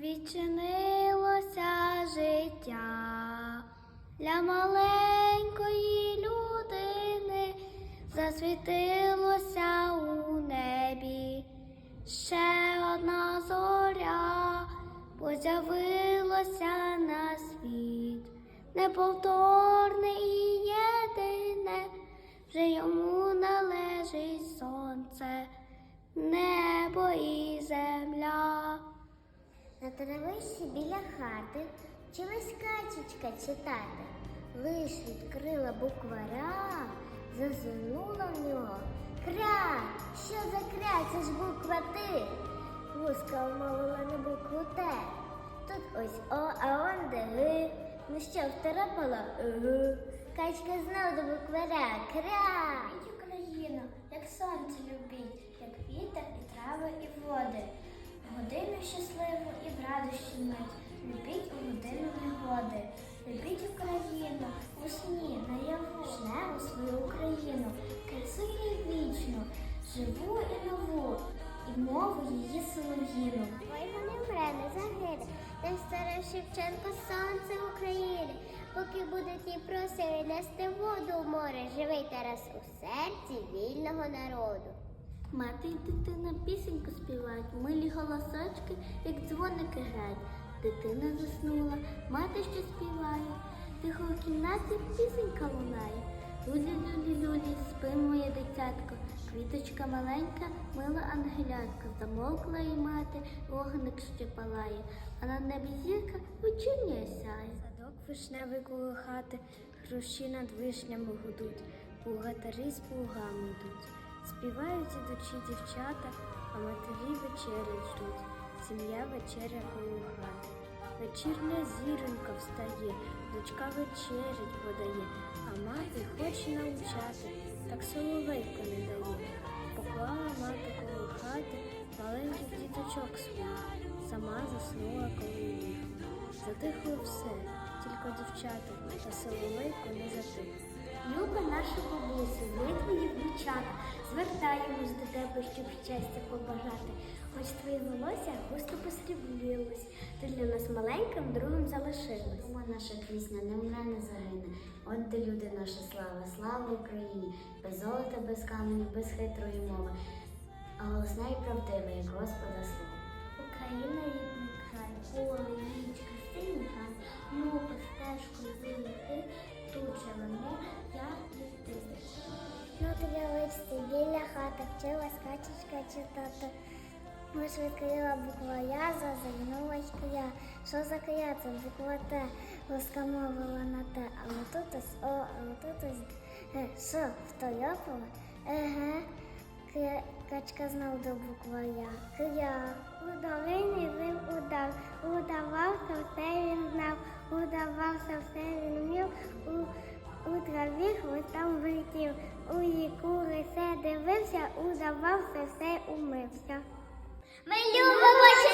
відчинилося життя для маленької людини, засвітилося у небі. Ще одна зоря, поз'явилося на світ, неповторне і єдине, вже йому належить сонце, На травичці біля хати вчилась качечка читати. Лиш відкрила букваря, зазирнула в нього. Кря! Що за кря? Це ж буква Ти. Вузка вмовила на букву Т. Тут ось О, а он де Г. Ну що, второпала? Угу. Качка знов до букваря. Кря! Україну, як сонце любіть, як вітер і трави і води. Годину щасливу і в радощі мить. Любіть у годину негоди. Любіть Україну у сні, наяву жневу свою Україну, красиву і вічну, живу і нову, і мову її солов'їну. Ой, вони вмре, не загине, де старе Шевченко сонце України. Поки будуть їй просили нести воду в море, живий Тарас у серці вільного народу. Мати й дитина пісеньку співають, милі голосочки, як дзвоники грають. Дитина заснула, мати що співає, тихо в кімнаті пісенька лунає. Люлі, люлі, люлі, спи моє дитятко, квіточка маленька, мила ангелятка, замовкла і мати, вогник ще палає, а на небі зірка вечірня сяє. Садок вишневий коло хати, хрущі над вишнями гудуть, плугатарі з плугами йдуть. Співають ідучі дівчата, а матері вечері ждуть. Сім'я вечеря коло хати. Вечірня зіронька встає, дочка вечерять подає, а мати хоче навчати, так соловейко не дає. Поклала мати коло хати маленьких діточок своїх, сама заснула коло їх. Затихло все, тільки дівчата, та соловейко не затих. Люба наша бабуся, ми твої внучата, звертаємось до тебе, щоб щастя побажати. Хоч твоє волосся густо посріблілось, ти для нас маленьким другом залишилась. Ма наша пісня не вмре, не загине. От де люди наша слава, слава Україні, без золота, без каменю, без хитрої мови, а голосна і правдива, як Господа слово. Україна рідний край, поле, річка, синій гай, живемо, я і ти. На травичці біля хати вчилась качечка читати. Лиш відкрила буква Я, зазирнулась кря. Що за кря? Це буква Т. Луска мовила на Т, а ми тут ось О, а ми тут ось Г. Що, второпала? Еге. Качка знов до буква Я. Кря. Удавиний він удав. Удавався, все він знав. Удавався, все він вмів. У траві хвостом влетів, у кури все дивився, удавався, все умився. Ми любимо!